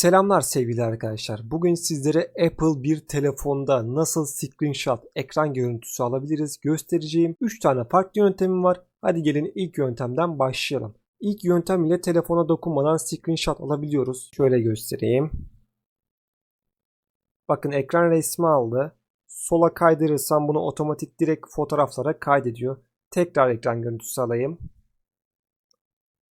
Selamlar sevgili arkadaşlar. Bugün sizlere Apple bir telefonda nasıl screenshot ekran görüntüsü alabiliriz göstereceğim. 3 tane farklı yöntemim var. Hadi gelin ilk yöntemden başlayalım. İlk yöntem ile telefona dokunmadan screenshot alabiliyoruz. Şöyle göstereyim. Bakın ekran resmi aldı. Sola kaydırırsam bunu otomatik direkt fotoğraflara kaydediyor. Tekrar ekran görüntüsü alayım.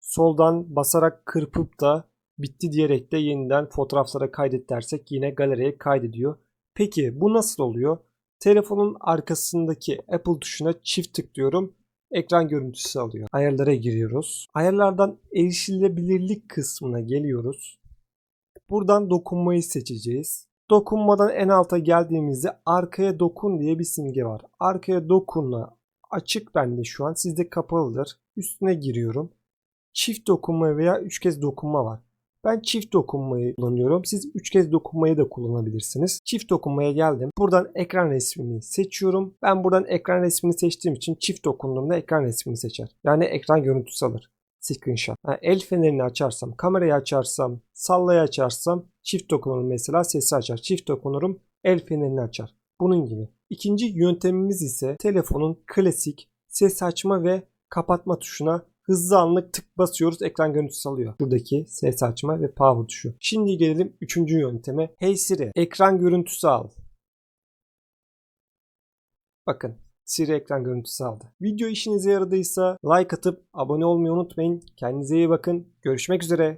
Soldan basarak kırpıp da bitti diyerek de yeniden fotoğraflara kaydet dersek yine galeriye kaydediyor. Peki bu nasıl oluyor? Telefonun arkasındaki Apple tuşuna çift tıklıyorum. Ekran görüntüsü alıyor. Ayarlara giriyoruz. Ayarlardan erişilebilirlik kısmına geliyoruz. Buradan dokunmayı seçeceğiz. Dokunmadan en alta geldiğimizde arkaya dokun diye bir simge var. Arkaya dokunla açık bende şu an. Sizde kapalıdır. Üstüne giriyorum. Çift dokunma veya üç kez dokunma var. Ben çift dokunmayı kullanıyorum. Siz üç kez dokunmayı da kullanabilirsiniz. Çift dokunmaya geldim. Buradan ekran resmini seçiyorum. Ben buradan ekran resmini seçtiğim için çift dokunduğumda ekran resmini seçer. Yani ekran görüntüsü alır. Screenshot. Yani el fenerini açarsam, kamerayı açarsam, sallayı açarsam çift dokunurum mesela sesi açar. Çift dokunurum el fenerini açar. Bunun gibi. İkinci yöntemimiz ise telefonun klasik ses açma ve kapatma tuşuna hızlı anlık tık basıyoruz ekran görüntüsü alıyor. Buradaki ses açma ve power tuşu. Şimdi gelelim üçüncü yönteme. Hey Siri ekran görüntüsü al. Bakın Siri ekran görüntüsü aldı. Video işinize yaradıysa like atıp abone olmayı unutmayın. Kendinize iyi bakın. Görüşmek üzere.